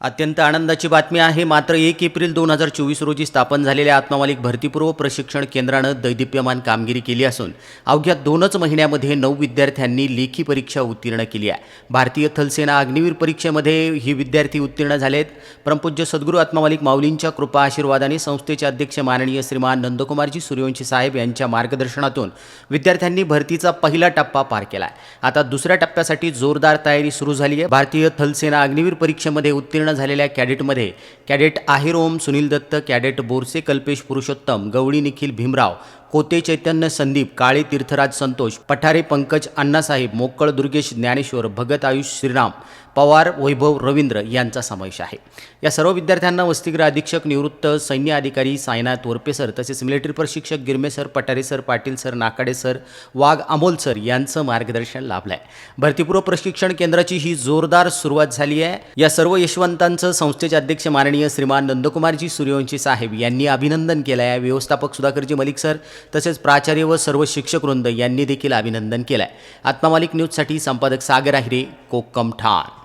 अत्यंत आनंदाची बातमी आहे. मात्र एक एप्रिल दोन हजार चोवीस रोजी स्थापन झालेल्या आत्मामालिक भरतीपूर्व प्रशिक्षण केंद्रानं दैदिप्यमान कामगिरी केली असून अवघ्या दोनच महिन्यामध्ये नऊ विद्यार्थ्यांनी लेखी परीक्षा उत्तीर्ण केली आहे. भारतीय थलसेना अग्निवीर परीक्षेमध्ये ही विद्यार्थी उत्तीर्ण झालेत. परमपूज्य सद्गुरू आत्मामालिक माऊलींच्या कृपा आशीर्वादाने संस्थेचे अध्यक्ष माननीय श्रीमान नंदकुमारजी सूर्यवंशी साहेब यांच्या मार्गदर्शनातून विद्यार्थ्यांनी भरतीचा पहिला टप्पा पार केला आहे. आता दुसऱ्या टप्प्यासाठी जोरदार तयारी सुरू झाली आहे. भारतीय थलसेना अग्निवीर परीक्षेमध्ये उत्तीर्ण झालेल्या कॅडेटमध्ये कॅडेट आहेर ओम सुनील दत्त कॅडेट बोरसे कल्पेश पुरुषोत्तम गवळी निखिल भीमराव कोते चैतन्य संदीप काळे तीर्थराज संतोष पठारे पंकज अण्णासाहेब मोकळ दुर्गेश ज्ञानेश्वर भगत आयुष श्रीराम पवार वैभव रवींद्र यांचा समावेश आहे. या सर्व विद्यार्थ्यांना वसतिगृह अधीक्षक निवृत्त सैन्य अधिकारी सायनाथ वरपे सर तसेच मिलिटरी प्रशिक्षक Girme sir Pathare sir Patil sir Nakade sir Wagh Amol sir यांचं मार्गदर्शन लाभलं आहे भरतीपूर्व प्रशिक्षण केंद्राची ही जोरदार सुरुवात झाली आहे. या सर्व यशवंत यशवंतांचं संस्थेचे अध्यक्ष माननीय श्रीमान नंदकुमारजी सूर्यवंशी साहेब यांनी अभिनंदन केलं आहे व्यवस्थापक सुधाकरजी मलिक सर तसेच प्राचार्य व सर्व शिक्षक वृंद यांनी देखील अभिनंदन केलं आहे आत्मामालिक न्यूजसाठी संपादक सागर आहिरे कोक्कम ठाण.